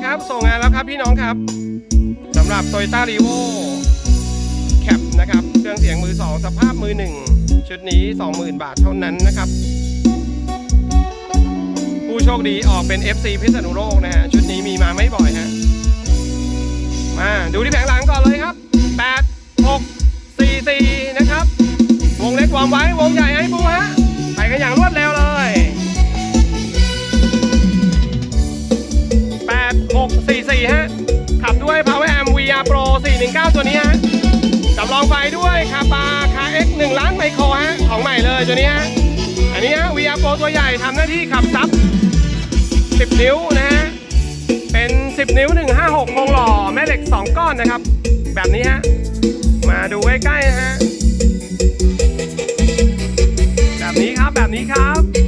นะครับ ส่งงานแล้วครับพี่น้องครับสำหรับ Toyota r e v o Cap นะครับ เครื่องเสียงมือ 2 สภาพมือ 1 ชุดนี้ 20,000 บาทเท่านั้นนะครับ ผู้โชคดีออกเป็น FC พิษณุโลกนะฮะ ชุดนี้มีมาไม่บ่อยฮะ มาดูที่แผงหลังก่อนเลยครับ 8 6 4 4 นะครับ วงเล็กวอมไว้ วงใหญ่ 4ฮะ ขับด้วย Power Amp VR Pro 419 ตัวนี้ฮะจำลองไฟด้วยคาปาคา X 1ล้านไมโครฮะ ของใหม่เลยตัวนี้ฮะ อันนี้ฮะ VR Pro ตัวใหญ่ทำหน้าที่ขับซับ 10 นิ้วนะฮะ เป็น 10 นิ้ว 156โครงหล่อ แม่เหล็ก 2 ก้อนนะครับ แบบนี้ฮะ มาดูใกล้ๆนะฮะ แบบนี้ครับแบบนี้ครับ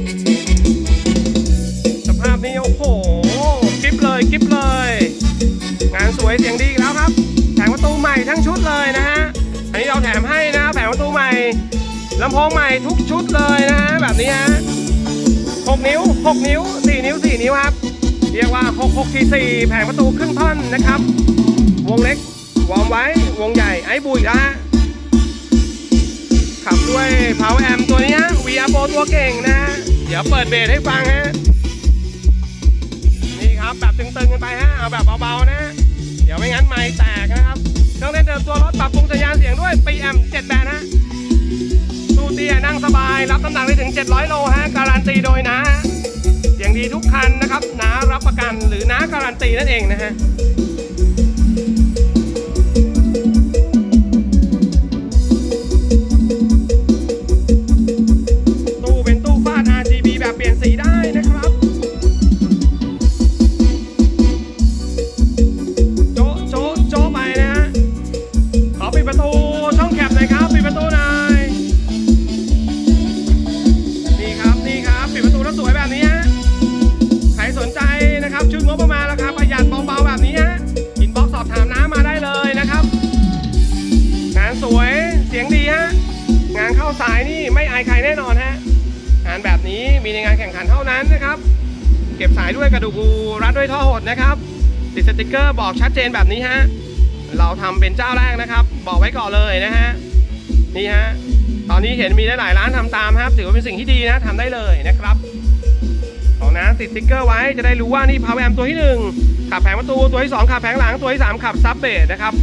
ลำโพงใหม่ทุกชุดเลยนะฮะแบบนี้ฮะ6นิ้ว 6 นิ้ว 4 นิ้ว 4 นิ้วครับเรียกว่า 6 6 4 4แผงประตูครึ่งท่อนนะครับ วงเล็กวอมไว้ วงใหญ่ไอ้บุยแล้วฮะขับด้วย Power Amp ตัวนี้ฮะ VR Pro ตัวเก่งนะฮะเดี๋ยวเปิดเบสให้ฟังฮะนี่ครับแบบตึงๆกันไปฮะเอาแบบเบาๆนะ เดี๋ยวไม่งั้นไม้แตกนะครับเครื่องเล่นเดิมตัวรถปรับปรุงสัญญาณเสียงด้วย PM 7แบน 700 โลฮะการันตีโดยนะอย่างดีทุกคันนะครับน้ารับประกันหรือน้าการันตีนั่นเองนะฮะ ประหยัดเบาๆแบบนี้ฮะอินบ็อกสอบถามน้ำมาได้เลยนะครับ งานสวยเสียงดีฮะงานเข้าสายนี่ไม่อายใครแน่นอนฮะงานแบบนี้มีในงานแข่งขันเท่านั้นนะครับ เก็บสายด้วยกระดูกงูรัดด้วยท่อหดนะครับติดสติกเกอร์บอกชัดเจนแบบนี้ฮะเราทำเป็นเจ้าแรกนะครับ บอกไว้ก่อนเลยนะฮะนี่ฮะตอนนี้เห็นมีหลายๆร้านทำตามครับถือว่าเป็นสิ่งที่ดีนะทำได้เลยนะครับ ติดสติกเกอร์ไว้จะได้รู้ว่านี่ Power Amp ตัวที่ 1 ขับแผงประตูตัวที่ 2 ขับแผงหลังตัวที่ 3 ขับซับเบสนะครับ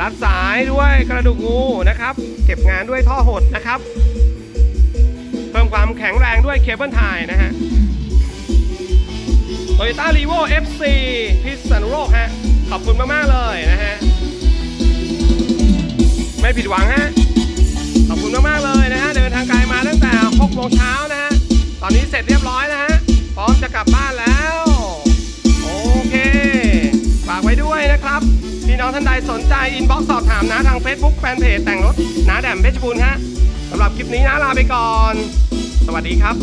รัดสายด้วยกระดูกงูนะครับ เก็บงานด้วยท่อหดนะครับ เพิ่มความแข็งแรงด้วยเคเบิลไทยนะฮะ Toyota r e v o FC พิษณุโลกฮะ ขอบคุณมาก ๆ เลยนะฮะ ไม่ผิดหวังฮะ ท่านใดสนใจอินบ็อกซ์สอบถามนะทาง Facebook แฟนเพจแต่งรถนาแดมเพชรบูรณ์ฮะสำหรับคลิปนี้นะลาไปก่อน สวัสดีครับ